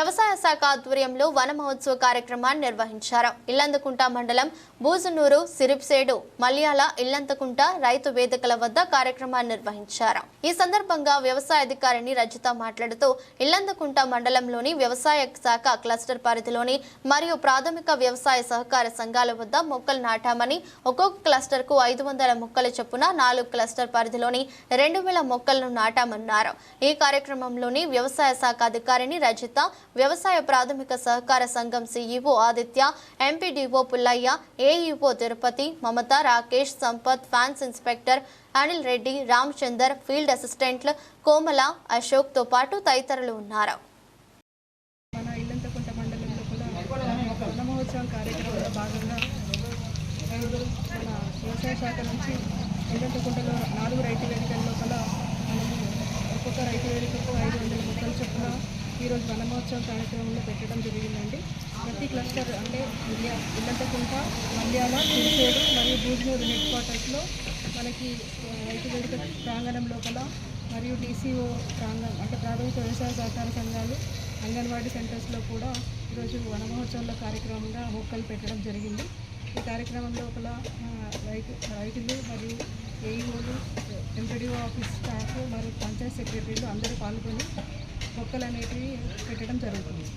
వ్యవసాయ శాఖ ఆధ్వర్యంలో వన మహోత్సవ కార్యక్రమాన్ని నిర్వహించారు. ఇల్లందుకుంట మండలం బూజునూరు సిరిప్సేడు మల్యాల ఇల్లంతకుంట రైతు వేదికల వద్ద కార్యక్రమాన్ని నిర్వహించారు. ఈ సందర్భంగా వ్యవసాయ అధికారిని రజిత మాట్లాడుతూ ఇల్లందకుంట మండలంలోని వ్యవసాయ శాఖ క్లస్టర్ పరిధిలోని మరియు ప్రాథమిక వ్యవసాయ సహకార సంఘాల వద్ద మొక్కలు నాటామని ఒక్కొక్క క్లస్టర్కు ఐదు వందల మొక్కల చొప్పున నాలుగు క్లస్టర్ పరిధిలోని రెండు వేల మొక్కలను నాటామన్నారు. ఈ కార్యక్రమంలోని వ్యవసాయ శాఖ అధికారిని రజిత వ్యవసాయ ప్రాథమిక సహకార సంఘం CEO Aditya MPDO Pullaiah AEO Tirupati Mamata Rakesh Sampath fans inspector Anil Reddy Ramchander field అసిస్టెంట్లు కోమల అశోక్తో పాటు తదితరులు ఉన్నారు. వ్యవసాయ శాఖ నుంచి ఇల్లంతకుంటలో నాలుగు రైతు వేదికల్లో లోపల మనము ఒక్కొక్క రైతు వేదికకు ఐదు వందల మొక్కలు చొప్పున ఈరోజు వనమహోత్సవం కార్యక్రమంలో పెట్టడం జరిగిందండి. ప్రతి క్లస్టర్ అంటే ఇండియా ఇల్లంతకుంట మల్యాల తిరుసేడు మరియు బూజ్నూరు హెడ్ క్వార్టర్స్లో మనకి రైతు వేదిక ప్రాంగణం లోపల మరియు డీసీఓ ప్రాంగణం అంటే ప్రాథమిక వ్యవసాయ సహకార సంఘాలు అంగన్వాడీ సెంటర్స్లో కూడా ఈరోజు వనమహోత్సవంలో కార్యక్రమంగా మొక్కలు పెట్టడం జరిగింది. ఈ కార్యక్రమం లోపల రైతు రైతులు మరియు ఏఈఓలు ఎంపీడీఓ ఆఫీస్ స్టాఫ్ మరియు పంచాయత్ సెక్రటరీలు అందరూ పాల్గొని మొక్కలు అనేటివి పెట్టడం జరుగుతుంది.